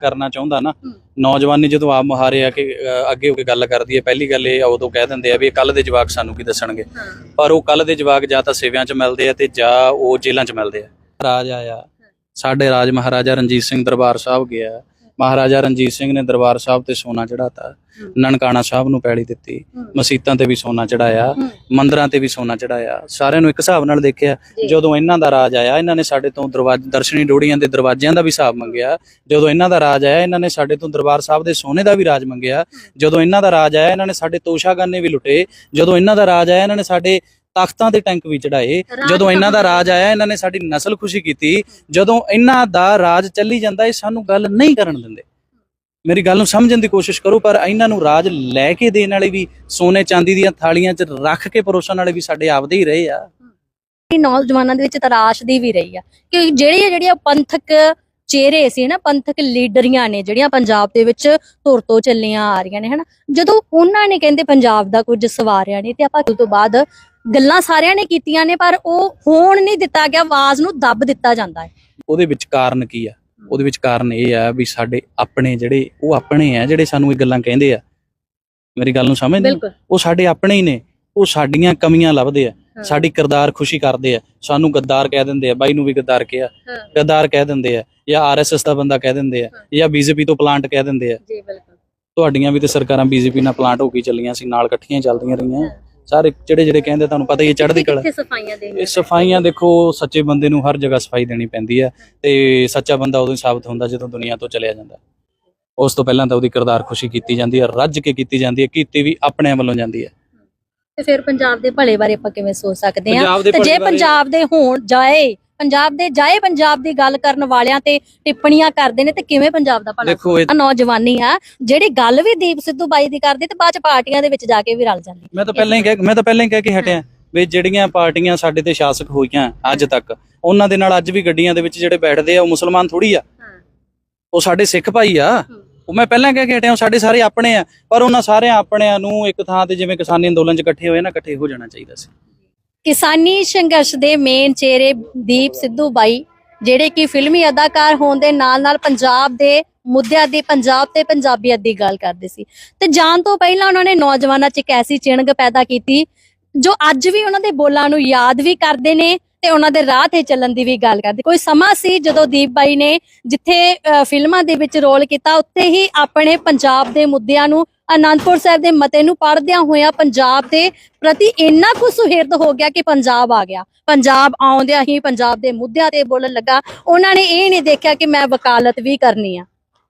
ਕਰਨਾ ਚਾਹੁੰਦਾ ਨਾ। ਨੌਜਵਾਨੀ ਜਦੋਂ ਆਪ ਮੁਹਾਰੇ ਆ ਕਿ ਅੱਗੇ ਹੋ ਕੇ ਗੱਲ ਕਰਦੀ ਹੈ ਪਹਿਲੀ ਗੱਲ ਇਹ ਉਦੋਂ ਕਹਿ ਦਿੰਦੇ ਆ ਵੀ ਕੱਲ ਦੇ ਜਵਾਕ ਸਾਨੂੰ ਕੀ ਦੱਸਣਗੇ। ਪਰ ਉਹ ਕੱਲ ਦੇ ਜਵਾਕ ਜਾਂ ਤਾਂ ਸੇਵਿਆਂ 'ਚ ਮਿਲਦੇ ਆ ਤੇ ਜਾਂ ਉਹ ਜੇਲ੍ਹਾਂ 'ਚ ਮਿਲਦੇ ਆ। ਰਾਜ ਆਇਆ ਸਾਡੇ ਰਾਜ ਮਹਾਰਾਜਾ ਰਣਜੀਤ ਸਿੰਘ ਦਰਬਾਰ ਸਾਹਿਬ ਗਿਆ ਮਹਾਰਾਜਾ ਰਣਜੀਤ ਸਿੰਘ ਨੇ ਦਰਬਾਰ ਸਾਹਿਬ ਤੇ ਸੋਨਾ ਚੜਾਤਾ। ਨਨਕਾਣਾ ਸਾਹਿਬ ਨੂੰ ਪੈੜੀ ਦਿੱਤੀ। ਮਸੀਤਾਂ ਤੇ ਵੀ ਸੋਨਾ ਚੜਾਇਆ। ਮੰਦਰਾਂ ਤੇ ਵੀ ਸੋਨਾ ਚੜਾਇਆ ਸਾਰਿਆਂ ਨੂੰ ਇੱਕ ਹਿਸਾਬ ਨਾਲ ਦੇਖਿਆ। ਜਦੋਂ ਇਹਨਾਂ ਦਾ ਰਾਜ ਆਇਆ ਇਹਨਾਂ ਨੇ ਸਾਡੇ ਤੋਂ ਦਰਵਾਜ਼ੇ ਦਰਸ਼ਨੀ ਡੋੜੀਆਂ ਦੇ ਦਰਵਾਜ਼ਿਆਂ ਦਾ ਵੀ ਹਿਸਾਬ ਮੰਗਿਆ। ਜਦੋਂ ਇਹਨਾਂ ਦਾ ਰਾਜ ਆਇਆ ਇਹਨਾਂ ਨੇ ਸਾਡੇ ਤੋਂ ਦਰਬਾਰ ਸਾਹਿਬ ਦੇ ਸੋਨੇ ਦਾ ਵੀ ਰਾਜ ਮੰਗਿਆ। ਜਦੋਂ ਇਹਨਾਂ ਦਾ ਰਾਜ ਆਇਆ ਇਹਨਾਂ ਨੇ ਸਾਡੇ ਤੋਸ਼ਾਗਾਨੇ ਵੀ ਲੁੱਟੇ। ਜਦੋਂ ਇਹਨਾਂ ਦਾ ਰਾਜ ਆਇਆ ਇਹਨਾਂ ਨੇ ਸਾਡੇ ਤਖਤਾਂ ਤੇ ਟੈਂਕ ਵੀ ਚੜਾਏ। ਜਦੋਂ ਇਹਨਾਂ ਦਾ ਰਾਜ ਆਇਆ ਇਹਨਾਂ ਨੇ ਸਾਡੀ ਨਸਲ ਖੁਸ਼ੀ ਕੀਤੀ। ਜਦੋਂ ਇਹਨਾਂ ਦਾ ਰਾਜ ਚੱਲੀ ਜਾਂਦਾ ਇਹ ਸਾਨੂੰ ਗੱਲ ਨਹੀਂ ਕਰਨ ਦਿੰਦੇ। ਮੇਰੀ ਗੱਲ ਨੂੰ ਸਮਝਣ ਦੀ ਕੋਸ਼ਿਸ਼ ਕਰੋ ਪਰ ਇਹਨਾਂ ਨੂੰ ਰਾਜ ਲੈ ਕੇ ਦੇਣ ਵਾਲੇ ਵੀ ਸੋਨੇ ਚਾਂਦੀ ਦੀਆਂ ਥਾਲੀਆਂ 'ਚ ਰੱਖ ਕੇ ਪਰੋਸਣ ਵਾਲੇ ਵੀ ਸਾਡੇ ਆਪਦੇ ਹੀ ਰਹੇ ਆ। ਨੌਜਵਾਨਾਂ ਦੇ ਵਿੱਚ ਤਰਾਸ਼ ਦੀ ਵੀ ਰਹੀ ਆ। ਕਿ ਜਿਹੜੀਆਂ ਜਿਹੜੀਆਂ ਪੰਥਕ ਚਿਹਰੇ ਸੀ ਨਾ ਪੰਥਕ ਲੀਡਰੀਆਂ ਨੇ ਜਿਹੜੀਆਂ ਪੰਜਾਬ ਦੇ ਵਿੱਚ ਧੁਰ ਤੋਂ ਚੱਲੀਆਂ ਆ ਰਹੀਆਂ ਨੇ ਹਨਾ? ਜਦੋਂ ਉਹਨਾਂ ਨੇ ਕਹਿੰਦੇ ਪੰਜਾਬ ਦਾ ਕੁਝ ਸਵਾਰਿਆ ਨਹੀਂ ਤੇ ਆਪਾਂ ਉਸ ਤੋਂ ਬਾਅਦ ਗੱਲਾਂ ਸਾਰਿਆਂ ਨੇ ਕੀਤੀਆਂ ਨੇ ਪਰ ਉਹ ਹੋਣ ਨਹੀਂ ਦਿੱਤਾ ਗਿਆ ਆਵਾਜ਼ ਨੂੰ ਦੱਬ ਦਿੱਤਾ ਜਾਂਦਾ ਹੈ ਉਹਦੇ ਵਿੱਚ ਕਾਰਨ ਕੀ ਆ ਉਹਦੇ ਵਿੱਚ ਕਾਰਨ ਇਹ ਆ ਵੀ ਸਾਡੇ ਆਪਣੇ ਜਿਹੜੇ ਉਹ ਆਪਣੇ ਆ ਜਿਹੜੇ ਸਾਨੂੰ ਇਹ ਗੱਲਾਂ ਕਹਿੰਦੇ ਆ ਮੇਰੀ ਗੱਲ ਨੂੰ ਸਮਝਦੇ ਹੋ? ਉਹ ਸਾਡੇ ਆਪਣੇ ਹੀ ਨੇ ਉਹ ਸਾਡੀਆਂ ਕਮੀਆਂ ਲੱਭਦੇ ਆ। ਸਾਡੀ ਕਿਰਦਾਰ ਖੁਸ਼ੀ ਕਰਦੇ ਆ ਸਾਨੂੰ ਗੱਦਾਰ ਕਹਿ ਦਿੰਦੇ ਆ ਬਾਈ ਨੂੰ ਵੀ ਗੱਦਾਰ ਕਿਹਾ। ਗੱਦਾਰ ਕਹਿ ਦਿੰਦੇ ਆ ਜਾਂ ਆਰਐਸਐਸ ਦਾ ਬੰਦਾ ਕਹਿ ਦਿੰਦੇ ਆ। ਜਾਂ ਬੀਜੇਪੀ ਤੋਂ ਪਲਾਂਟ ਕਹਿ ਦਿੰਦੇ ਆ ਜੀ ਬਿਲਕੁਲ ਤੁਹਾਡੀਆਂ ਵੀ ਤੇ ਸਰਕਾਰਾਂ ਬੀਜੇਪੀ ਨਾਲ ਪਲਾਂਟ ਹੋ ਕੇ ਚੱਲੀਆਂ ਸੀ ਨਾਲ ਇਕੱਠੀਆਂ ਚੱਲਦੀਆਂ ਰਹੀਆਂ। ਸਾਰੇ ਜਿਹੜੇ ਜਿਹੜੇ ਕਹਿੰਦੇ ਤੁਹਾਨੂੰ ਪਤਾ ਹੀ ਹੈ ਚੜ੍ਹਦੀ ਕਲਾ। ਕਿੱਥੇ ਸਫਾਈਆਂ ਦੇਣੀਆਂ ਇਹ ਸਫਾਈਆਂ ਦੇਖੋ ਸੱਚੇ ਬੰਦੇ ਨੂੰ ਹਰ ਜਗ੍ਹਾ ਸਫ਼ਾਈ ਦੇਣੀ ਪੈਂਦੀ ਹੈ ਤੇ ਸੱਚਾ ਬੰਦਾ ਉਦੋਂ ਹੀ ਸਾਬਤ ਹੁੰਦਾ ਜਦੋਂ ਦੁਨੀਆ ਤੋਂ ਚਲਿਆ ਜਾਂਦਾ। ਉਸ ਤੋਂ ਪਹਿਲਾਂ ਤਾਂ ਉਹਦੀ ਕਿਰਦਾਰ ਖੁਸ਼ੀ ਕੀਤੀ ਜਾਂਦੀ ਹੈ ਰੱਜ ਕੇ ਕੀਤੀ ਜਾਂਦੀ ਹੈ ਕੀਤੀ ਵੀ ਆਪਣੇ ਵੱਲੋਂ ਜਾਂਦੀ ਹੈ। ਤੇ ਫਿਰ ਪੰਜਾਬ ਦੇ ਭਲੇ ਬਾਰੇ ਆਪਾਂ ਕਿਵੇਂ ਸੋਚ ਸਕਦੇ ਦੇ ਤੇ ਜੇ ਪੰਜਾਬ ਦੇ ਹੋਣ ਜਾਏ ਪੰਜਾਬ ਦੇ ਜਾਏ ਪੰਜਾਬ ਦੀ ਗੱਲ ਕਰਨ ਵਾਲਿਆਂ ਤੇ ਟਿੱਪਣੀਆਂ ਕਰਦੇ ਨੇ ਤੇ ਕਿਵੇਂ ਪੰਜਾਬ ਦਾ ਭਲਾ? ਦੇਖੋ ਇਹ ਆ ਨੌਜਵਾਨੀ ਆ ਜਿਹੜੀ ਗੱਲ ਵੀ ਦੀਪ ਸਿੱਧੂ ਬਾਈ ਦੀ ਕਰਦੀ ਤੇ ਬਾਅਦ ਚ ਪਾਰਟੀਆਂ ਦੇ ਵਿੱਚ ਜਾ ਕੇ ਵੀ ਰਲ ਜਾਂਦੀ। ਮੈਂ ਤਾਂ ਪਹਿਲਾਂ ਹੀ ਕਹਿ ਮੈਂ ਤਾਂ ਪਹਿਲਾਂ ਹੀ ਕਹਿ ਕੇ ਹਟਿਆ ਵੀ ਜਿਹੜੀਆਂ ਪਾਰਟੀਆਂ ਸਾਡੇ ਤੇ ਸ਼ਾਸਕ ਹੋਈਆਂ ਅੱਜ ਤੱਕ ਉਹਨਾਂ ਦੇ ਨਾਲ ਅੱਜ ਵੀ ਗੱਡੀਆਂ ਦੇ ਵਿੱਚ ਜਿਹੜੇ ਬੈਠਦੇ ਆ ਉਹ ਮੁਸਲਮਾਨ ਥੋੜੀ ਆ। ਉਹ ਸਾਡੇ ਸਿੱਖ ਭਾਈ ਆ। ਉਹ ਮੈਂ ਪਹਿਲਾਂ ਕਹਿ ਕੇ ਹਟਿਆ ਉਹ ਸਾਡੇ ਸਾਰੇ ਆਪਣੇ ਆ ਪਰ ਉਹਨਾਂ ਸਾਰਿਆਂ ਆਪਣਿਆਂ ਨੂੰ ਇੱਕ ਥਾਂ ਤੇ ਜਿਵੇਂ ਕਿਸਾਨੀ ਅੰਦੋਲਨ 'ਚ ਇਕੱਠੇ ਹੋਏ ਨਾ ਇਕੱਠੇ ਹੋ ਜਾਣਾ ਚਾਹੀਦਾ ਸੀ। ਕਿਸਾਨੀ ਸੰਘਰਸ਼ ਦੇ ਮੇਨ ਚਿਹਰੇ ਦੀਪ ਸਿੱਧੂ ਬਾਈ, ਜਿਹੜੇ ਕਿ ਫਿਲਮੀ ਅਦਾਕਾਰ ਹੋਣ ਦੇ ਨਾਲ ਨਾਲ ਪੰਜਾਬ ਦੇ ਮੁੱਦਿਆਂ ਦੀ, ਪੰਜਾਬ ਤੇ ਪੰਜਾਬੀਅਤ ਦੀ ਗੱਲ ਕਰਦੇ ਸੀ। ਤੇ ਜਾਣ ਤੋਂ ਪਹਿਲਾਂ ਉਹਨਾਂ ਨੇ ਨੌਜਵਾਨਾਂ 'ਚ ਇੱਕ ਐਸੀ ਚਿਣਗ ਪੈਦਾ ਕੀਤੀ, ਜੋ ਅੱਜ ਵੀ ਉਹਨਾਂ ਦੇ ਬੋਲਾਂ ਨੂੰ ਯਾਦ ਵੀ ਕਰਦੇ ਨੇ ਤੇ ਉਹਨਾਂ ਦੇ ਰਾਹ ਤੇ ਚੱਲਣ ਦੀ ਵੀ ਗੱਲ ਕਰਦੇ। ਕੋਈ ਸਮਾਂ ਸੀ ਜਦੋਂ ਦੀਪ ਬਾਈ ਨੇ ਜਿੱਥੇ ਫਿਲਮਾਂ ਦੇ ਵਿੱਚ ਰੋਲ ਕੀਤਾ, ਉੱਥੇ ਹੀ ਆਪਣੇ ਪੰਜਾਬ ਦੇ ਮੁੱਦਿਆਂ ਨੂੰ ਅਨੰਦਪੁਰ ਸਾਹਿਬ ਦੇ ਮਤੇ ਨੂੰ ਪੜ੍ਹਦਿਆਂ ਹੋਇਆਂ ਪੰਜਾਬ ਦੇ ਪ੍ਰਤੀ ਇੰਨਾ ਕੁ ਸੁਹਿਰਦ ਹੋ ਗਿਆ ਕਿ ਪੰਜਾਬ ਆ ਗਿਆ। ਪੰਜਾਬ ਆਉਂਦਿਆਂ ਹੀ ਪੰਜਾਬ ਦੇ ਮੁੱਦਿਆਂ ਤੇ ਬੋਲਣ ਲੱਗਾ। ਉਹਨਾਂ ਨੇ ਇਹ ਨਹੀਂ ਦੇਖਿਆ ਕਿ ਮੈਂ ਵਕਾਲਤ ਵੀ ਕਰਨੀ ਆ।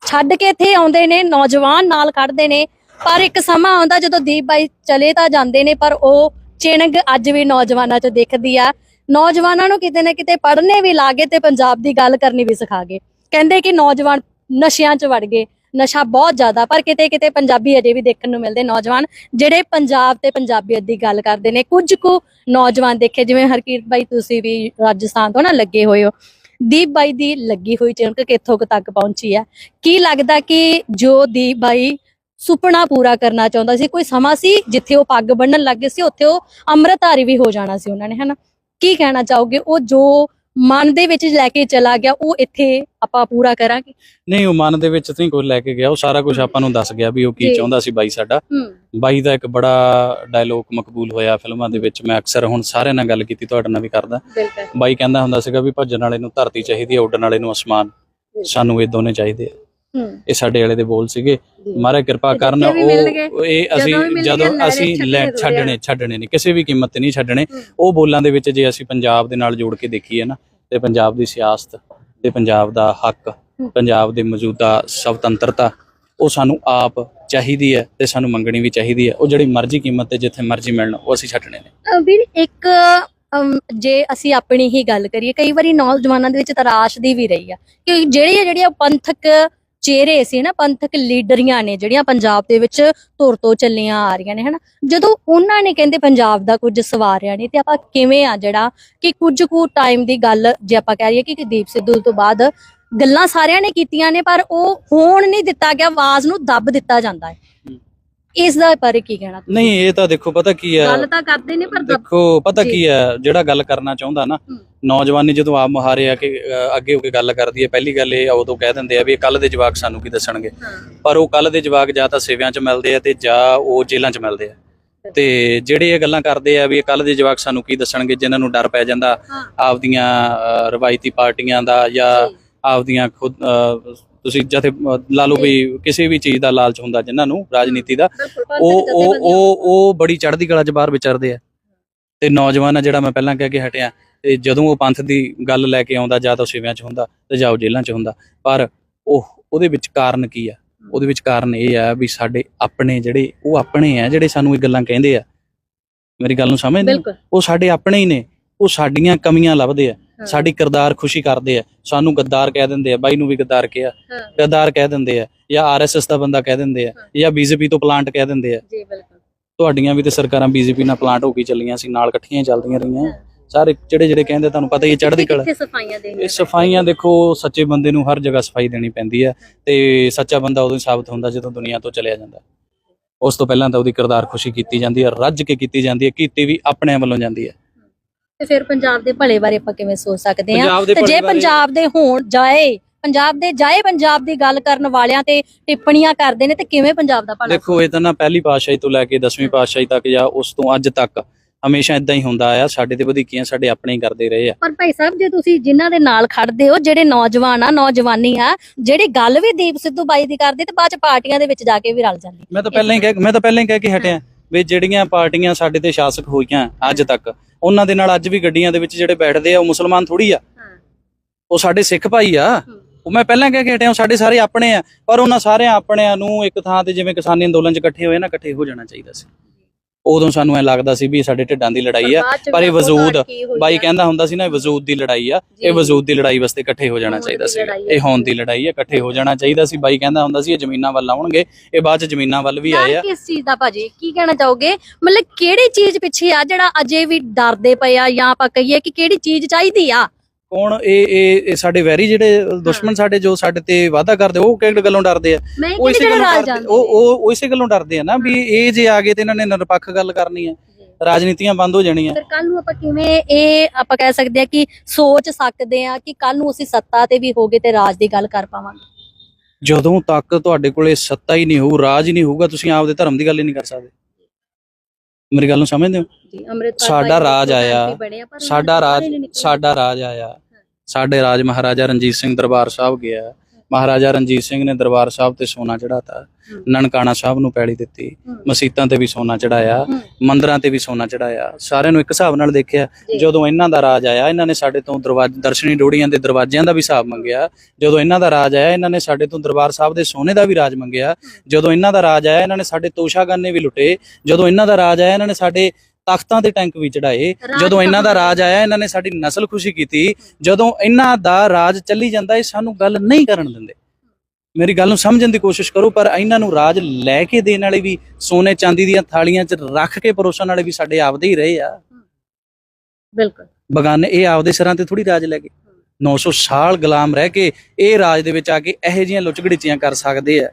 ਛੱਡ ਕੇ ਇੱਥੇ ਆਉਂਦੇ ਨੇ, ਨੌਜਵਾਨ ਨਾਲ ਖੜਦੇ ਨੇ, ਪਰ ਇੱਕ ਸਮਾਂ ਆਉਂਦਾ ਜਦੋਂ ਦੀਪ ਬਾਈ ਚਲੇ ਤਾਂ ਜਾਂਦੇ ਨੇ, ਪਰ ਉਹ ਚਿਣਗ ਅੱਜ ਵੀ ਨੌਜਵਾਨਾਂ 'ਚ ਦਿਖਦੀ ਆ। ਨੌਜਵਾਨਾਂ ਨੂੰ ਕਿਤੇ ਨਾ ਕਿਤੇ ਪੜ੍ਹਨੇ ਵੀ ਲਾਗੇ ਤੇ ਪੰਜਾਬ ਦੀ ਗੱਲ ਕਰਨੀ ਵੀ ਸਿਖਾ ਗਏ। ਕਹਿੰਦੇ ਕਿ ਨੌਜਵਾਨ ਨਸ਼ਿਆਂ 'ਚ ਵੜ ਗਏ। ਨਸ਼ਾ ਬਹੁਤ ਜ਼ਿਆਦਾ, ਪਰ ਕਿਤੇ ਕਿਤੇ ਪੰਜਾਬੀ ਅਜੇ ਵੀ ਦੇਖਣ ਨੂੰ ਮਿਲਦੇ ਨੌਜਵਾਨ, ਜਿਹੜੇ ਪੰਜਾਬ ਤੇ ਪੰਜਾਬੀਅਤ ਦੀ ਗੱਲ ਕਰਦੇ ਨੇ, ਕੁਝ ਕੁ ਨੌਜਵਾਨ ਦੇਖੇ, ਜਿਵੇਂ ਹਰਕੀਰਤ ਬਾਈ, ਤੁਸੀਂ ਵੀ ਰਾਜਸਥਾਨ ਤੋਂ ਨਾ ਲੱਗੇ ਹੋਏ ਹੋ। ਦੀਪ ਬਾਈ ਦੀ ਲੱਗੀ ਹੋਈ ਚਿਣਕ ਕਿੱਥੋਂ ਕੁ ਤੱਕ ਪਹੁੰਚੀ ਹੈ? ਕੀ ਲੱਗਦਾ ਕਿ ਜੋ ਦੀਪ ਬਾਈ ਸੁਪਨਾ ਪੂਰਾ ਕਰਨਾ ਚਾਹੁੰਦਾ ਸੀ, ਕੋਈ ਸਮਾਂ ਸੀ ਜਿੱਥੇ ਉਹ ਪੱਗ ਬੰਨਣ ਲੱਗੇ ਸੀ, ਉੱਥੇ ਉਹ ਅੰਮ੍ਰਿਤਧਾਰੀ ਵੀ ਹੋ ਜਾਣਾ ਸੀ ਉਹਨਾਂ ਨੇ, ਹਨਾ? ਕੀ ਕਹਿਣਾ ਚਾਹੋਗੇ? ਉਹ ਜੋ ਮਨ ਦੇ ਵਿੱਚ ਲੈ ਕੇ ਚਲਾ ਗਿਆ ਉਹ ਇੱਥੇ ਆਪਾਂ ਪੂਰਾ ਕਰਾਂਗੇ? ਨਹੀਂ ਉਹ ਮਨ ਦੇ ਵਿੱਚ ਤਾਂ ਕੋਈ ਲੈ ਕੇ ਗਿਆ ਉਹ ਸਾਰਾ ਕੁਝ ਆਪਾਂ ਨੂੰ ਦੱਸ ਗਿਆ ਵੀ ਉਹ ਕੀ। ਚਾਹੁੰਦਾ ਸੀ ਬਾਈ ਸਾਡਾ। ਬਾਈ ਦਾ ਇੱਕ ਬੜਾ ਡਾਇਲੋਗ ਮਕਬੂਲ ਹੋਇਆ ਫਿਲਮਾਂ ਦੇ ਵਿੱਚ ਮੈਂ ਅਕਸਰ ਹੁਣ ਸਾਰਿਆਂ ਨਾਲ ਗੱਲ ਕੀਤੀ ਤੁਹਾਡੇ ਨਾਲ ਵੀ ਕਰਦਾ। ਬਾਈ ਕਹਿੰਦਾ ਹੁੰਦਾ ਸੀਗਾ ਵੀ ਭੱਜਣ ਵਾਲੇ ਨੂੰ ਧਰਤੀ ਚਾਹੀਦੀ ਹੈ ਉੱਡਣ ਵਾਲੇ ਨੂੰ ਅਸਮਾਨ। ਸਾਨੂੰ ਇਹ ਦੋਨੇ ਚਾਹੀਦੇ ਆ। ਇਹ ਸਾਡੇ ਵਾਲੇ ਦੇ ਬੋਲ ਸੀਗੇ। ਮਹਾਰਾਜ ਕਿਰਪਾ ਕਰਨ ਉਹ ਇਹ ਅਸੀਂ ਜਦੋਂ ਅਸੀਂ ਛੱਡਣੇ। ਛੱਡਣੇ ਛੱਡਣੇ ਨਹੀਂ ਕਿਸੇ ਵੀ ਕੀਮਤ ਤੇ ਨਹੀਂ ਛੱਡਣੇ। ਉਹ ਬੋਲਾਂ ਦੇ ਵਿੱਚ ਜੇ ਅਸੀਂ ਪੰਜਾਬ ਦੇ ਨਾਲ ਜੋੜ ਕੇ ਦੇਖੀਏ ਨਾ ਤੇ ਪੰਜਾਬ ਦੀ ਸਿਆਸਤ ਤੇ ਪੰਜਾਬ ਦਾ ਹੱਕ ਪੰਜਾਬ ਦੇ ਮੌਜੂਦਾ ਸਵਤੰਤਰਤਾ ਉਹ ਸਾਨੂੰ ਆਪ ਚਾਹੀਦੀ ਹੈ ਤੇ ਸਾਨੂੰ ਮੰਗਣੀ ਵੀ ਚਾਹੀਦੀ ਹੈ। ਉਹ ਜਿਹੜੀ ਮਰਜ਼ੀ ਕੀਮਤ ਤੇ ਜਿੱਥੇ ਮਰਜ਼ੀ ਮਿਲਣ ਉਹ ਅਸੀਂ ਛੱਡਣੇ ਨੇ। ਵੀਰ ਇੱਕ ਜੇ ਅਸੀਂ ਆਪਣੀ ਹੀ ਗੱਲ ਕਰੀਏ ਕਈ ਵਾਰੀ ਨੌਜਵਾਨਾਂ ਦੇ ਵਿੱਚ ਤਰਾਸ਼ ਦੀ ਵੀ ਰਹੀ ਆ ਕਿ ਜਿਹੜੀਆਂ ਜਿਹੜੀਆਂ ਪੰਥਕ ਚਿਹਰੇ ਸੀ ਨਾ ਪੰਥਕ ਲੀਡਰੀਆਂ ਨੇ ਜਿਹੜੀਆਂ ਪੰਜਾਬ ਦੇ ਵਿੱਚ ਧੁਰ ਤੋਂ ਚੱਲੀਆਂ ਆ ਰਹੀਆਂ ਨੇ ਹਨਾ ਜਦੋਂ ਉਹਨਾਂ ਨੇ ਕਹਿੰਦੇ ਪੰਜਾਬ ਦਾ ਕੁਝ ਸਵਾਰਿਆ ਨਹੀਂ ਤੇ ਆਪਾਂ ਕਿਵੇਂ ਆ ਜਿਹੜਾ ਕਿ ਕੁਝ ਕੁ ਟਾਈਮ ਦੀ ਗੱਲ ਜੇ ਆਪਾਂ ਕਹਿ ਰਹੀਏ ਕਿ ਦੀਪ ਸਿੱਧੂ ਤੋਂ ਬਾਅਦ ਗੱਲਾਂ ਸਾਰਿਆਂ ਨੇ ਕੀਤੀਆਂ ਨੇ ਪਰ ਉਹ ਹੋਣ ਨਹੀਂ ਦਿੱਤਾ ਗਿਆ ਆਵਾਜ਼ ਨੂੰ ਦੱਬ ਦਿੱਤਾ ਜਾਂਦਾ ਹੈ। ਇਸ ਦਾ ਬਾਰੇ ਕੀ ਕਹਿਣਾ ਨਹੀਂ ਇਹ ਤਾਂ ਦੇਖੋ ਪਤਾ ਕੀ ਹੈ ਗੱਲ ਤਾਂ ਕਰਦੇ ਨੇ ਪਰ ਦੇਖੋ ਪਤਾ। ਕੀ ਹੈ ਜਿਹੜਾ ਗੱਲ ਕਰਨਾ ਚਾਹੁੰਦਾ ਨਾ। ਨੌਜਵਾਨੀ ਜਦੋਂ ਆਪ ਮੁਹਾਰੇ ਆ ਕੇ ਅੱਗੇ ਹੋ ਕੇ ਗੱਲ ਕਰਦੀ ਹੈ ਪਹਿਲੀ ਗੱਲ ਇਹ ਆ, ਉਦੋਂ ਕਹਿ ਦਿੰਦੇ ਆ ਵੀ ਕੱਲ ਦੇ ਜਵਾਕ ਸਾਨੂੰ ਕੀ ਦੱਸਣਗੇ। ਪਰ ਉਹ ਕੱਲ ਦੇ ਜਵਾਕ ਜਾਂ ਤਾਂ ਸੇਵਿਆਂ 'ਚ ਮਿਲਦੇ ਆ ਤੇ ਜਾਂ ਉਹ ਜੇਲ੍ਹਾਂ 'ਚ ਮਿਲਦੇ ਆ। ਤੇ ਜਿਹੜੇ ਇਹ ਗੱਲਾਂ ਕਰਦੇ ਆ ਵੀ ਇਹ ਕੱਲ ਦੇ ਜਵਾਕ ਸਾਨੂੰ ਕੀ ਦੱਸਣਗੇ ਜਿਨ੍ਹਾਂ ਨੂੰ ਡਰ ਪੈ ਜਾਂਦਾ ਹਾਂ। ਆਪਦੀਆਂ ਰਵਾਇਤੀ ਪਾਰਟੀਆਂ ਦਾ ਜਾਂ ਆਪਦੀਆਂ ਖੁਦ ਤੁਸੀਂ ਜਥੇ ਲਾ ਲਓ ਵੀ ਕਿਸੇ ਵੀ ਚੀਜ਼ ਦਾ ਲਾਲਚ ਹੁੰਦਾ ਜਿਨ੍ਹਾਂ ਨੂੰ ਰਾਜਨੀਤੀ ਦਾ ਉਹ ਉਹ ਉਹ ਉਹ ਬੜੀ ਚੜ੍ਹਦੀ ਕਲਾ 'ਚ ਬਾਹਰ ਵਿਚਰਦੇ ਆ। ਤੇ ਨੌਜਵਾਨ ਆ ਜਿਹੜਾ ਮੈਂ ਪਹਿਲਾਂ ਕਹਿ ਕੇ ਹਟਿਆ ਤੇ ਜਦੋਂ ਉਹ ਪੰਥ ਦੀ ਗੱਲ ਲੈ ਕੇ ਆਉਂਦਾ ਜਾਂ ਤਾਂ ਸਿਵਿਆਂ 'ਚ ਹੁੰਦਾ ਤੇ ਜਾਂ ਉਹ ਜੇਲ੍ਹਾਂ 'ਚ ਹੁੰਦਾ ਪਰ ਉਹ ਉਹਦੇ ਵਿੱਚ ਕਾਰਨ ਕੀ ਆ ਉਹਦੇ ਵਿੱਚ ਕਾਰਨ ਇਹ ਆ ਵੀ ਸਾਡੇ ਆਪਣੇ ਜਿਹੜੇ ਉਹ ਆਪਣੇ ਆ ਜਿਹੜੇ ਸਾਨੂੰ ਇਹ ਗੱਲਾਂ ਕਹਿੰਦੇ ਆ ਮੇਰੀ ਗੱਲ ਨੂੰ ਸਮਝਦੇ ਉਹ ਸਾਡੇ ਆਪਣੇ ਹੀ ਨੇ ਉਹ ਸਾਡੀਆਂ ਕਮੀਆਂ ਲੱਭਦੇ ਆ। ਸਾਡੀ ਕਿਰਦਾਰ ਖੁਸ਼ੀ ਕਰਦੇ ਆ ਸਾਨੂੰ ਗੱਦਾਰ ਕਹਿ ਦਿੰਦੇ ਆ ਬਾਈ ਨੂੰ ਵੀ ਗੱਦਾਰ ਕਿਹਾ। ਗੱਦਾਰ ਕਹਿ ਦਿੰਦੇ ਆ ਜਾਂ ਆਰਐਸਐਸ ਦਾ ਬੰਦਾ ਕਹਿ ਦਿੰਦੇ ਆ। ਜਾਂ ਬੀਜੇਪੀ ਤੋਂ ਪਲਾਂਟ ਕਹਿ ਦਿੰਦੇ ਆ ਜੀ ਬਿਲਕੁਲ ਤੁਹਾਡੀਆਂ ਵੀ ਤੇ ਸਰਕਾਰਾਂ ਬੀਜੇਪੀ ਨਾਲ ਪਲਾਂਟ ਹੋ ਕੇ ਚੱਲੀਆਂ ਸੀ ਨਾਲ ਇਕੱਠੀਆਂ ਚੱਲਦੀਆਂ ਰਹੀਆਂ। ਸਾਰੇ ਜਿਹੜੇ ਜਿਹੜੇ ਕਹਿੰਦੇ ਤੁਹਾਨੂੰ ਪਤਾ ਹੀ ਚੜ੍ਹਦੀ ਕਲਾ। ਇਹ ਸਫਾਈਆਂ ਦੇਖੋ ਸੱਚੇ ਬੰਦੇ ਨੂੰ ਹਰ ਜਗ੍ਹਾ ਸਫ਼ਾਈ ਦੇਣੀ ਪੈਂਦੀ ਹੈ ਤੇ ਸੱਚਾ ਬੰਦਾ ਉਦੋਂ ਹੀ ਸਾਬਤ ਹੁੰਦਾ ਜਦੋਂ ਦੁਨੀਆ ਤੋਂ ਚਲਿਆ ਜਾਂਦਾ। ਉਸ ਤੋਂ ਪਹਿਲਾਂ ਤਾਂ ਉਹਦੀ ਕਿਰਦਾਰ ਖੁਸ਼ੀ ਕੀਤੀ ਜਾਂਦੀ ਹੈ ਰੱਜ ਕੇ ਕੀਤੀ ਜਾਂਦੀ ਹੈ ਕੀਤੀ ਵੀ ਆਪਣੇ ਵੱਲੋਂ ਜਾਂਦੀ ਹੈ ਤੇ ਫਿਰ ਪੰਜਾਬ ਦੇ ਭਲੇ ਬਾਰੇ ਆਪਾਂ ਕਿਵੇਂ ਸੋਚ ਸਕਦੇ ਦੇ ਤੇ ਜੇ ਪੰਜਾਬ ਦੇ ਹੋਣ ਜਾਏ ਪੰਜਾਬ ਦੇ ਜਾਏ ਪੰਜਾਬ ਦੀ ਗੱਲ ਕਰਨ ਵਾਲਿਆਂ ਤੇ ਟਿੱਪਣੀਆਂ ਕਰਦੇ ਨੇ ਤੇ ਕਿਵੇਂ ਪੰਜਾਬ ਦਾ ਭਲਾ ਦੇਖੋ ਇਹ ਤਾਂ ਨਾ ਪਹਿਲੀ ਪਾਤਸ਼ਾਹੀ ਤੋਂ ਲੈ ਕੇ 10ਵੀਂ ਪਾਤਸ਼ਾਹੀ ਤੱਕ ਜਾਂ ਉਸ ਤੋਂ ਅੱਜ ਤੱਕ ਹਮੇਸ਼ਾ ਇਦਾਂ ਹੀ ਹੁੰਦਾ ਆਇਆ। ਸਾਡੇ ਤੇ ਵਧੀਕੀਆਂ ਸਾਡੇ ਆਪਣੇ ਹੀ ਕਰਦੇ ਰਹੇ ਆ। ਪਰ ਭਾਈ ਸਾਹਿਬ ਜੇ ਤੁਸੀਂ ਜਿਨ੍ਹਾਂ ਦੇ ਨਾਲ ਖੜਦੇ ਹੋ ਜਿਹੜੇ ਨੌਜਵਾਨ ਆ ਨੌਜਵਾਨੀ ਆ ਜਿਹੜੀ ਗੱਲ ਵੀ ਦੀਪ ਸਿੱਧੂ ਬਾਈ ਦੀ ਕਰਦੇ ਤੇ ਬਾਅਦ ਚ ਪਾਰਟੀਆਂ ਦੇ ਵਿੱਚ ਜਾ ਕੇ ਵੀ ਰਲ ਜਾਂਦੀ। ਮੈਂ ਤਾਂ ਪਹਿਲਾਂ ਹੀ ਕਹਿ ਮੈਂ ਤਾਂ ਪਹਿਲਾਂ ਹੀ ਕਹਿ ਕੇ ਹਟਿਆ ਵੀ ਜਿਹੜੀਆਂ ਪਾਰਟੀਆਂ ਸਾਡੇ ਤੇ ਸ਼ਾਸਕ ਹੋਈਆਂ ਅੱਜ ਤੱਕ ਉਹਨਾਂ ਦੇ ਨਾਲ ਅੱਜ ਵੀ ਗੱਡੀਆਂ ਦੇ ਵਿੱਚ ਜਿਹੜੇ ਬੈਠਦੇ ਆ ਉਹ ਮੁਸਲਮਾਨ ਥੋੜੀ ਆ। ਉਹ ਸਾਡੇ ਸਿੱਖ ਭਾਈ ਆ। ਉਹ ਮੈਂ ਪਹਿਲਾਂ ਕਹਿ ਕੇ ਹਟਿਆ ਸਾਡੇ ਸਾਰੇ ਆਪਣੇ ਆ ਪਰ ਉਹਨਾਂ ਸਾਰਿਆਂ ਆਪਣਿਆਂ ਨੂੰ ਇੱਕ ਥਾਂ ਤੇ ਜਿਵੇਂ ਕਿਸਾਨੀ ਅੰਦੋਲਨ 'ਚ ਇਕੱਠੇ ਹੋਏ ਨਾ ਇਕੱਠੇ ਹੋ ਜਾਣਾ ਚਾਹੀਦਾ ਸੀ। ਉਦੋਂ ਸਾਨੂੰ ਐ ਲੱਗਦਾ ਸੀ ਵੀ ਸਾਡੇ ਢਿੱਡਾਂ ਦੀ ਲੜਾਈ ਆ ਪਰ ਇਹ ਵਜੂਦ ਬਾਈ ਕਹਿੰਦਾ ਹੁੰਦਾ ਸੀ ਨਾ ਇਹ ਵਜੂਦ ਦੀ ਲੜਾਈ ਆ ਇਹ ਵਜੂਦ ਦੀ ਲੜਾਈ ਵਾਸਤੇ ਇਕੱਠੇ ਹੋ ਜਾਣਾ ਚਾਹੀਦਾ ਸੀ। ਇਹ ਹੋਣ ਦੀ ਲੜਾਈ ਆ ਇਕੱਠੇ ਹੋ ਜਾਣਾ ਚਾਹੀਦਾ ਸੀ। ਬਾਈ ਕਹਿੰਦਾ ਹੁੰਦਾ ਸੀ ਇਹ ਜ਼ਮੀਨਾਂ ਵੱਲ ਆਉਣਗੇ ਇਹ ਬਾਅਦ ਚ ਜ਼ਮੀਨਾਂ ਵੱਲ ਵੀ ਆਏ ਆ। ਕਿਸ ਚੀਜ਼ ਦਾ ਭਾਜੀ? ਕੀ ਕਹਿਣਾ ਚਾਹੋਗੇ? ਮਤਲਬ ਕਿਹੜੀ ਚੀਜ਼ ਪਿੱਛੇ ਆ ਜਿਹੜਾ ਅਜੇ ਵੀ ਡਰਦੇ ਪਏ ਆ ਜਾਂ ਆਪਾਂ ਕਹੀਏ ਕਿ ਕਿਹੜੀ ਚੀਜ਼ ਚਾਹੀਦੀ ਆ? ਕੌਣ ਇਹ ਇਹ ਇਹ ਸਾਡੇ ਵੈਰੀ ਜਿਹੜੇ ਦੁਸ਼ਮਣ ਸਾਡੇ ਜੋ ਸਾਡੇ ਤੇ ਵਾਅਦਾ ਕਰਦੇ ਉਹ ਕਿਹੜੀ ਗੱਲੋਂ ਡਰਦੇ ਆ? ਉਹ ਇਸੇ ਗੱਲੋਂ ਉਹ ਉਹ ਇਸੇ ਗੱਲੋਂ ਡਰਦੇ ਆ ਨਾ ਵੀ ਇਹ ਜੇ ਆ ਗਏ ਤੇ ਇਹਨਾਂ ਨੇ ਨਿਰਪੱਖ ਗੱਲ ਕਰਨੀ ਹੈ ਰਾਜਨੀਤੀਆਂ ਬੰਦ ਹੋ ਜਾਣੀਆਂ। ਫਿਰ ਕੱਲ ਨੂੰ ਆਪਾਂ ਕਿਵੇਂ ਇਹ ਆਪਾਂ ਕਹਿ ਸਕਦੇ ਆ ਕਿ ਸੋਚ ਸਕਦੇ ਆ ਕਿ ਕੱਲ ਨੂੰ ਅਸੀਂ ਸੱਤਾ ਤੇ ਵੀ ਹੋਗੇ ਤੇ ਰਾਜ ਦੀ ਗੱਲ ਕਰ ਪਾਵਾਂਗੇ। ਜਦੋਂ ਤੱਕ ਤੁਹਾਡੇ ਕੋਲੇ ਸੱਤਾ ਹੀ ਨਹੀਂ ਹੋਊ ਰਾਜ ਹੀ ਨਹੀਂ ਹੋਊਗਾ ਤੁਸੀਂ ਆਪਦੇ ਧਰਮ ਦੀ ਗੱਲ ਹੀ ਨਹੀਂ ਕਰ ਸਕਦੇ। ਮੇਰੀ ਗੱਲ ਨੂੰ ਸਮਝਦੇ ਹੋ? ਜੀ ਅੰਮ੍ਰਿਤਪਾਲ ਸਾਡਾ ਰਾਜ ਆਇਆ, ਸਾਡਾ ਰਾਜ। ਸਾਡਾ ਰਾਜ ਆਇਆ। ਸਾਡੇ ਰਾਜ ਮਹਾਰਾਜਾ ਰਣਜੀਤ ਸਿੰਘ ਦਰਬਾਰ ਸਾਹਿਬ ਗਿਆ। ਮਹਾਰਾਜਾ ਰਣਜੀਤ ਸਿੰਘ ਨੇ ਦਰਬਾਰ ਸਾਹਿਬ ਤੇ ਸੋਨਾ ਚੜਾਤਾ। ਨਨਕਾਣਾ ਸਾਹਿਬ ਨੂੰ ਪੈੜੀ ਦਿੱਤੀ। ਮਸੀਤਾਂ ਤੇ ਵੀ ਸੋਨਾ ਚੜਾਇਆ। ਮੰਦਰਾਂ ਤੇ ਵੀ ਸੋਨਾ ਚੜਾਇਆ ਸਾਰਿਆਂ ਨੂੰ ਇੱਕ ਹਿਸਾਬ ਨਾਲ ਦੇਖਿਆ। ਜਦੋਂ ਇਹਨਾਂ ਦਾ ਰਾਜ ਆਇਆ ਇਹਨਾਂ ਨੇ ਸਾਡੇ ਤੋਂ ਦਰਵਾਜ਼ੇ ਦਰਸ਼ਨੀ ਡੋੜੀਆਂ ਦੇ ਦਰਵਾਜ਼ਿਆਂ ਦਾ ਵੀ ਹਿਸਾਬ ਮੰਗਿਆ। ਜਦੋਂ ਇਹਨਾਂ ਦਾ ਰਾਜ ਆਇਆ ਇਹਨਾਂ ਨੇ ਸਾਡੇ ਤੋਂ ਦਰਬਾਰ ਸਾਹਿਬ ਦੇ ਸੋਨੇ ਦਾ ਵੀ ਰਾਜ ਮੰਗਿਆ। ਜਦੋਂ ਇਹਨਾਂ ਦਾ ਰਾਜ ਆਇਆ ਇਹਨਾਂ ਨੇ ਸਾਡੇ ਤੋਸ਼ਾਗਾਨੇ ਵੀ ਲੁੱਟੇ। ਜਦੋਂ ਇਹਨਾਂ ਦਾ ਰਾਜ ਆਇਆ ਇਹਨਾਂ ਨੇ ਸਾਡੇ ਤਖਤਾਂ ਤੇ ਟੈਂਕ ਵੀ ਚੜਾਏ। ਜਦੋਂ ਇਹਨਾਂ ਦਾ ਰਾਜ ਆਇਆ ਇਹਨਾਂ ਨੇ ਸਾਡੀ ਨਸਲ ਖੁਸ਼ੀ ਕੀਤੀ। ਜਦੋਂ ਇਹਨਾਂ ਦਾ ਰਾਜ ਚੱਲੀ ਜਾਂਦਾ ਇਹ ਸਾਨੂੰ ਗੱਲ ਨਹੀਂ ਕਰਨ ਦਿੰਦੇ। ਮੇਰੀ ਗੱਲ ਨੂੰ ਸਮਝਣ ਦੀ ਕੋਸ਼ਿਸ਼ ਕਰੋ ਪਰ ਇਹਨਾਂ ਨੂੰ ਰਾਜ ਲੈ ਕੇ ਦੇਣ ਵਾਲੇ ਵੀ ਸੋਨੇ ਚਾਂਦੀ ਦੀਆਂ ਥਾਲੀਆਂ 'ਚ ਰੱਖ ਕੇ ਪਰੋਸਣ ਵਾਲੇ ਵੀ ਸਾਡੇ ਆਪਦੇ ਹੀ ਰਹੇ ਆ। ਬਿਲਕੁਲ। ਬਗਾਨੇ ਇਹ ਆਪਦੇ ਸਿਰਾਂ ਤੇ ਥੋੜੀ ਰਾਜ ਲੈ ਗਏ। 900 ਸਾਲ ਗੁਲਾਮ ਰਹਿ ਕੇ ਇਹ ਰਾਜ ਦੇ ਵਿੱਚ ਆ ਕੇ ਇਹੋ ਜਿਹੀਆਂ ਲੁਚਗੜੀਚੀਆਂ ਕਰ ਸਕਦੇ ਆ।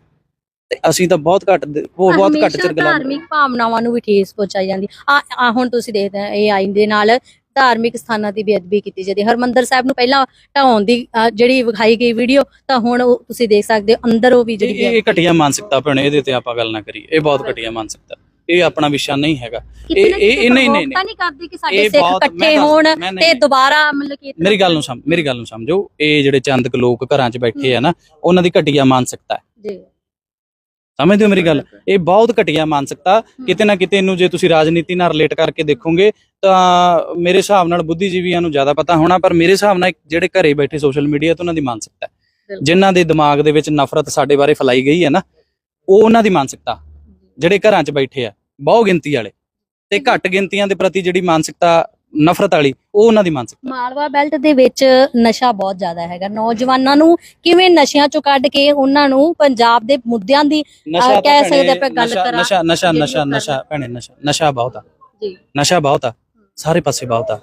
ਤੇ ਅਸੀਂ ਤਾਂ ਬਹੁਤ ਘੱਟ ਉਹ ਬਹੁਤ ਘੱਟ ਚਿਰ ਗੁਲਾਮ। ਧਾਰਮਿਕ ਭਾਵਨਾਵਾਂ ਨੂੰ ਵੀ ਠੇਸ ਪਹੁੰਚਾਈ ਜਾਂਦੀ। ਆ ਆ ਹੁਣ ਤੁਸੀਂ ਦੇਖਦੇ ਆ ਇਹ ਆਈਨ ਦੇ ਨਾਲ ਧਾਰਮਿਕ ਸਥਾਨਾਂ ਦੀ ਬੇਅਦਬੀ ਕੀਤੀ ਜਾਂਦੀ। ਹਰਮੰਦਰ ਸਾਹਿਬ ਨੂੰ ਪਹਿਲਾਂ ਢਾਉਣ ਦੀ ਜਿਹੜੀ ਵਿਖਾਈ ਗਈ ਵੀਡੀਓ ਤਾਂ ਹੁਣ ਤੁਸੀਂ ਦੇਖ ਸਕਦੇ ਹੋ ਅੰਦਰ ਉਹ ਵੀ ਜਿਹੜੀ ਇਹ ਘਟੀਆ ਮਾਨਸਿਕਤਾ ਭੈਣੇ ਇਹਦੇ ਤੇ ਆਪਾਂ ਗੱਲ ਨਾ ਕਰੀਏ। ਇਹ ਬਹੁਤ ਘਟੀਆ ਮਾਨਸਿਕਤਾ। ਇਹ ਆਪਣਾ ਵਿਸ਼ਾ ਨਹੀਂ ਹੈਗਾ। ਇਹ- ਇਹ- ਨਹੀਂ- ਨਹੀਂ- ਨਹੀਂ ਕਰਦੀ ਕਿ ਸਾਡੇ ਸਿੱਖ ਇਕੱਠੇ ਹੋਣ ਤੇ। ਦੁਬਾਰਾ ਮਤਲਬ ਕਿ ਮੇਰੀ ਗੱਲ ਨੂੰ ਸਮ ਮੇਰੀ ਗੱਲ ਨੂੰ ਸਮਝੋ। ਇਹ ਜਿਹੜੇ ਚੰਦਕ ਲੋਕ ਘਰਾਂ 'ਚ ਬੈਠੇ ਆ ਨਾ ਉਹਨਾਂ ਦੀ ਘਟੀਆ ਮਾਨਸਿਕਤਾ ਜੀ। ਸਮਝਦੇ ਹੋ ਮੇਰੀ ਗੱਲ? ਇਹ ਬਹੁਤ ਘਟੀਆ ਮਾਨਸਿਕਤਾ ਕਿਤੇ ਨਾ ਕਿਤੇ ਇਹਨੂੰ ਜੇ ਤੁਸੀਂ ਰਾਜਨੀਤੀ ਨਾਲ ਰਿਲੇਟ ਕਰਕੇ ਦੇਖੋਗੇ ਤਾਂ ਮੇਰੇ ਹਿਸਾਬ ਨਾਲ ਬੁੱਧੀਜੀਵੀਆਂ ਨੂੰ ਜ਼ਿਆਦਾ ਪਤਾ ਹੋਣਾ ਪਰ ਮੇਰੇ ਹਿਸਾਬ ਨਾਲ ਜਿਹੜੇ ਘਰੇ ਬੈਠੇ ਸੋਸ਼ਲ ਮੀਡੀਆ ਤੇ ਉਹਨਾਂ ਦੀ ਮਾਨਸਿਕਤਾ। ਜਿਨ੍ਹਾਂ ਦੇ ਦਿਮਾਗ ਦੇ ਵਿੱਚ ਨਫ਼ਰਤ ਸਾਡੇ ਬਾਰੇ ਫੈਲਾਈ ਗਈ ਹੈ ਨਾ ਉਹ ਉਹਨਾਂ ਦੀ ਮਾਨਸਿਕਤਾ ਜਿਹੜੇ ਘਰਾਂ 'ਚ ਬੈਠੇ ਆ ਬਹੁ ਗਿਣਤੀ ਵਾਲੇ ਤੇ ਘੱਟ ਗਿਣਤੀਆਂ ਦੇ ਪ੍ਰਤੀ ਜਿਹੜੀ ਮਾਨਸਿਕਤਾ ਨਫ਼ਰਤ ਵਾਲੀ ਉਹ ਉਹਨਾਂ ਦੀ ਮਾਨਸਿਕਤਾ ਮਾਲਵਾ ਬੈਲਟ ਦੇ ਵਿੱਚ ਨਸ਼ਾ ਬਹੁਤ ਜ਼ਿਆਦਾ ਹੈਗਾ। ਨੌਜਵਾਨਾਂ ਨੂੰ ਕਿਵੇਂ ਨਸ਼ਿਆਂ ਚੋਂ ਕੱਢ ਕੇ ਉਹਨਾਂ ਨੂੰ ਪੰਜਾਬ ਦੇ ਮੁੱਦਿਆਂ ਦੀ ਨਸ਼ਾ ਕਹਿ ਸਕਦੇ ਆਪਾਂ ਗੱਲ ਕਰਾਂ। ਨਸ਼ਾ ਨਸ਼ਾ ਨਸ਼ਾ ਨਸ਼ਾ ਭੈਣੇ ਨਸ਼ਾ ਨਸ਼ਾ ਬਹੁਤ ਆ। ਜੀ। ਨਸ਼ਾ ਬਹੁਤ ਆ। ਸਾਰੇ ਪਾਸੇ ਬਹੁਤ ਆ।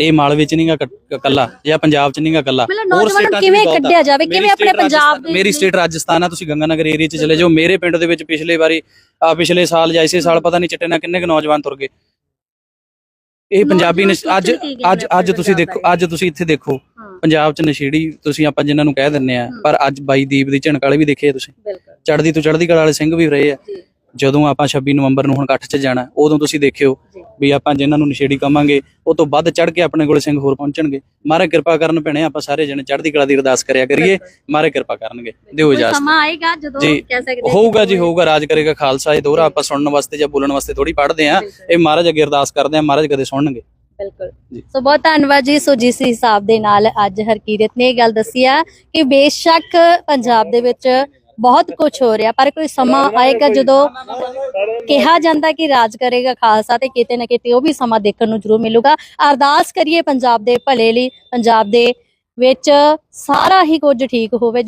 ਇਹ ਮਾਲਵੇ ਚ ਨਹੀਂਗਾ ਕੱਲਾ ਜਾਂ ਪੰਜਾਬ ਚ ਨਹੀਂਗਾ ਕੱਲਾ। ਨੌਜਵਾਨਾਂ ਨੂੰ ਕਿਵੇਂ ਕੱਢਿਆ ਜਾਵੇ? ਕਿਵੇਂ ਆਪਣੇ ਪੰਜਾਬ ਦੇ ਮੇਰੀ ਸਟੇਟ ਰਾਜਸਥਾਨ ਆ ਤੁਸੀਂ ਗੰਗਾਨਗਰ ਏਰੀਆ ਚ ਚਲੇ ਜਾਓ। ਮੇਰੇ ਪਿੰਡ ਦੇ ਵਿੱਚ ਪਿਛਲੇ ਵਾਰੀ ਆ ਪਿਛਲੇ ਸਾਲ ਜਾਂ ਇਸੇ ਸਾਲ ਪਤਾ ਨਹੀਂ ਚਿੱਟੇ ਨਾਲ ਕਿੰਨੇ ਕੁ ਨੌਜਵਾਨ ਤੁਰ ਗਏ। ਇਹ ਪੰਜਾਬੀ ਨਸ਼- ਅੱਜ ਅੱਜ ਅੱਜ ਤੁਸੀਂ ਦੇਖੋ? ਅੱਜ ਤੁਸੀਂ ਇੱਥੇ ਦੇਖੋ ਪੰਜਾਬ 'ਚ ਨਸ਼ੇੜੀ ਤੁਸੀਂ ਆਪਾਂ ਜਿਨ੍ਹਾਂ ਨੂੰ ਕਹਿ ਦਿੰਨੇ ਆ। ਪਰ ਅੱਜ ਬਾਈ ਦੀਪ ਦੀ ਝਣਕ ਵਾਲੇ ਵੀ ਦੇਖੇ ਆ ਤੁਸੀਂ। ਬਿਲਕੁਲ। ਚੜ੍ਹਦੀ ਤੋਂ ਚੜ੍ਹਦੀ ਕਲਾ ਵਾਲੇ ਸਿੰਘ ਵੀ ਰਹੇ ਆ। ਜੀ। ਜਦੋਂ ਆਪਾਂ 26 ਨਵੰਬਰ ਨੂੰ ਹੁਣ ਇਕੱਠ 'ਚ ਜਾਣਾ ਉਦੋਂ ਤੁਸੀਂ ਦੇਖਿਓ। ਵੀ ਆਪਾਂ ਜਿਨ੍ਹਾਂ ਨੂੰ ਨਸ਼ੇੜੀ ਕਵਾਂਗੇ ਉਹ ਤੋਂ ਵੱਧ ਚੜ੍ਹ ਕੇ ਆਪਣੇ ਕੋਲੇ ਸਿੰਘ ਹੋਰ ਪਹੁੰਚਣਗੇ ਮਾਰੇ ਕਿਰਪਾ ਕਰਨ ਭੈਣੇ ਆਪਾਂ ਸਾਰੇ ਜਣੇ ਚੜ੍ਹਦੀ ਕਲਾ ਦੀ ਅਰਦਾਸ ਕਰਿਆ ਕਰੀਏ ਮਾਰੇ ਕਿਰਪਾ ਕਰਨਗੇ ਦਿਓ ਇਜਾਜ਼ਤ ਸਮਾਂ ਆਏਗਾ ਜਦੋਂ। ਕਹਿ ਸਕਦੇ ਹਾਂ ਹੋਊਗਾ ਜੀ ਹੋਊਗਾ ਰਾਜ ਕਰੇਗਾ ਖਾਲਸਾ ਇਹ ਦੋਹਰਾ ਆਪਾਂ ਸੁਣਨ ਵਾਸਤੇ ਜਾਂ ਬੋਲਣ ਵਾਸਤੇ ਥੋੜੀ ਪੜ੍ਹਦੇ ਆ। ਇਹ ਮਹਾਰਾਜ ਅੱਗੇ ਅਰਦਾਸ ਕਰਦੇ ਆ ਮਹਾਰਾਜ ਕਦੇ ਸੁਣਨਗੇ ਬਿਲਕੁਲ। ਸੋ ਬਹੁਤ ਧੰਨਵਾਦ ਜੀ ਸੋ ਜਿਸ ਹਿਸਾਬ ਦੇ ਨਾਲ ਅੱਜ ਹਰਕੀਰਤ ਨੇ ਇਹ ਗੱਲ ਦੱਸੀ ਆ ਕਿ ਬੇਸ਼ੱਕ ਪੰਜਾਬ ਦੇ ਵਿੱਚ ਬਹੁਤ ਕੁਝ ਹੋ ਰਿਹਾ ਪਰ ਕੋਈ ਸਮਾਂ ਆਏਗਾ ਜਦੋਂ ਕਿਹਾ ਜਾਂਦਾ ਕਿ ਰਾਜ ਕਰੇਗਾ ਖਾਲਸਾ ਤੇ ਕਿਤੇ ਨਾ ਕਿਤੇ ਉਹ ਵੀ ਸਮਾਂ ਦੇਖਣ ਨੂੰ ਜ਼ਰੂਰ ਮਿਲੂਗਾ। ਅਰਦਾਸ ਕਰੀਏ ਪੰਜਾਬ ਦੇ ਭਲੇ ਲਈ ਪੰਜਾਬ ਦੇ ਵਿੱਚ ਸਾਰਾ ਹੀ ਕੁਝ ਠੀਕ ਹੋਵੇ